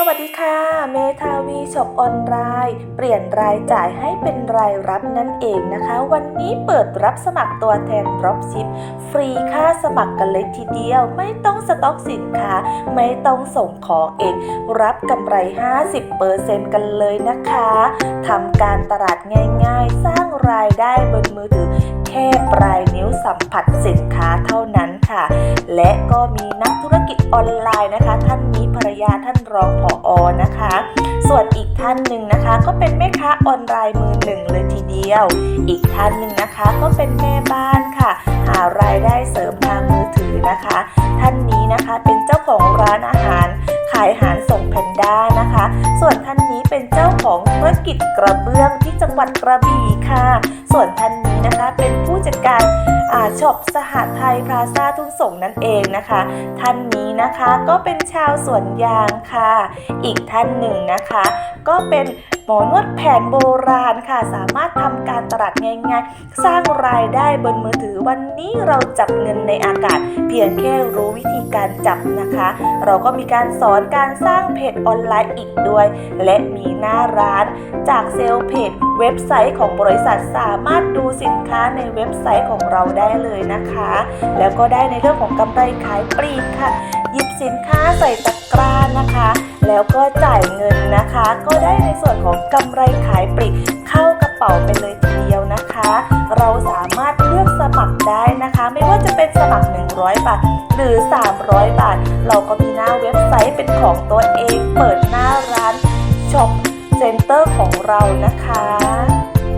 สวัสดีค่ะ เมทาวีช็อปออนไลน์เปลี่ยนรายจ่ายให้เป็นรายรับนั่นเองนะคะ วันนี้เปิดรับสมัครตัวแทน Dropship ฟรีค่าสมัครกันเลยทีเดียว ไม่ต้องสต็อกสินค้า ไม่ต้องส่งของเอง รับกำไร 50%กันเลยนะคะทำการตลาดง่าย ๆ สร้างรายได้ ค่ปลายนิ้วสัมผัสสินค้าเท่านั้นค่ะ และก็มีนักธุรกิจออนไลน์นะคะ ท่านนี้ภรรยาท่านรองผออนะคะ ส่วนอีกท่านหนึ่งนะคะ ก็เป็นแม่ค้าออนไลน์มือหนึ่งเลยทีเดียว อีกท่านหนึ่งนะคะก็เป็นแม่บ้านค่ะ หารายได้เสริมทางมือถือนะคะ ท่านนี้นะคะเป็นเจ้าของร้านอาหารขายอาหารส่งแพนด้านะคะ ส่วนท่านนี้เป็นเจ้าของธุรกิจกระเบื้องที่จังหวัดกระบี่ค่ะ ส่วนท่านนี้นะคะเป็น ผู้จัดการอาช็อปสหไทยพลาซาทุ่งส่งนั่นเองนะคะ ท่านนี้นะคะก็เป็นชาวสวนยางค่ะ อีกท่านหนึ่งนะคะ ก็เป็น หมอนวดแผนโบราณค่ะ สามารถทำการตลาดง่ายๆ สร้างรายได้บนมือถือวันนี้เราจับเงินในอากาศ เพียงแค่รู้วิธีการจับนะคะ เราก็มีการสอนการสร้างเพจออนไลน์อีกด้วย และมีหน้าร้านจากเซลล์เพจเว็บไซต์ของบริษัทสามารถดูสินค้าในเว็บไซต์ของเราได้เลยนะคะ แล้วก็ได้ในเรื่องของกำไรขายปลีกค่ะ หยิบสินค้าใส่ตะกร้านะคะ แล้วก็จ่ายเงินนะคะ ก็ได้ในส่วนของกำไรขายปลีกเข้ากระเป๋าไปเลยทีเดียวนะคะ เราสามารถเลือกสมัครได้นะคะ ไม่ว่าจะเป็นสมัคร 100 บาท หรือ 300 บาท เราก็มีหน้าเว็บไซต์เป็นของตัวเอง เปิดหน้าร้านช็อปเซ็นเตอร์ของเรานะคะ